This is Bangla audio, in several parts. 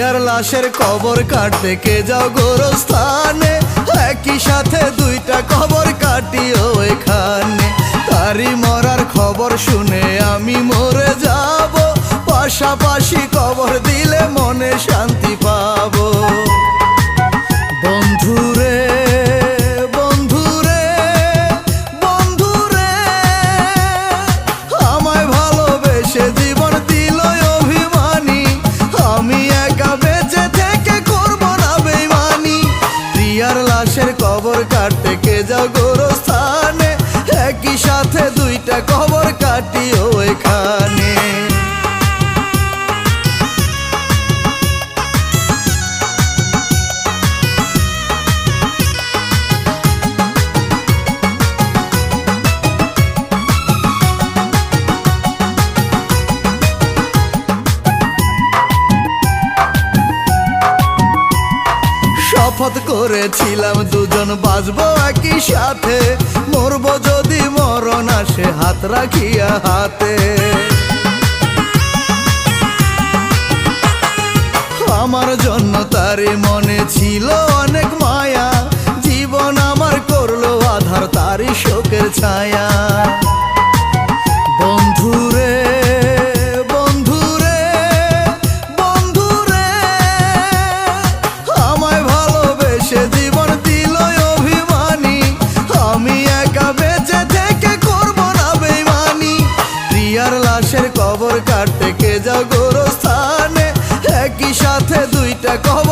প্রিয়ার লাশের কবর কাটতে কে যাও গোরস্থানে? একই সাথে দুইটা কবর কাটিও এখানে। তারি মরার খবর শুনে আমি মরে যাব। পাশাপাশি কবর দিলে মনে শান্তি সাথে শপথ করেছিলাম, দুজন বাজবো একই সাথে। মরবো যদি মরণ আসে, হাত রাখিয়া হাতে। আমার জন্য তারে মনে ছিল অনেক মায়া। জীবন আমার করল আধার, তারই শোকের ছায়া। গোরস্থানে একই সাথে দুইটা কবর।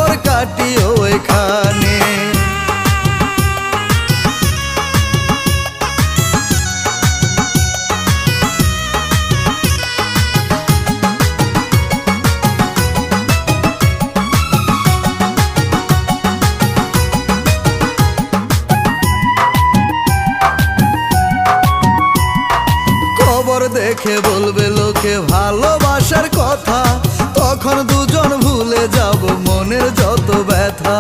দেখে বলবে লোকে ভালোবাসার কথা। তখন দুজন ভুলে যাব মনের যত ব্যথা।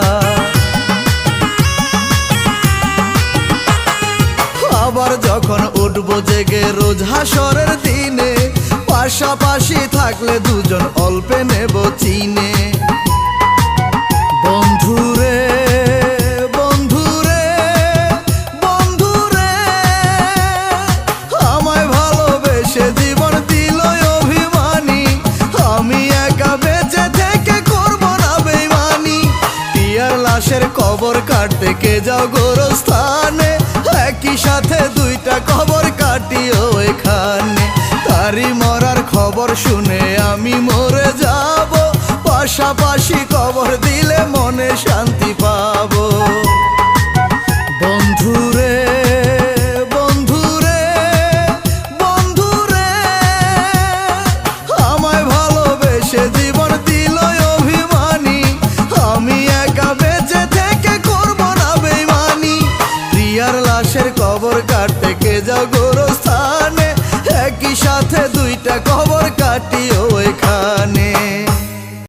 আবার যখন উঠবো জেগে রোজ হাসরের দিনে, পাশাপাশি থাকলে দুজন অল্পে নেব চিনে। কবর কাটতে কে যাও গোরস্থানে। একই সাথে দুইটা খবর কাটিও এখানে। তারি মরার খবর শুনে আমি মরে যাব। পাশাপাশি খবর দিলে মনে শান্তি পাবো। গোরস্থানে একই সাথে দুইটা কবর কাটিও এখানে।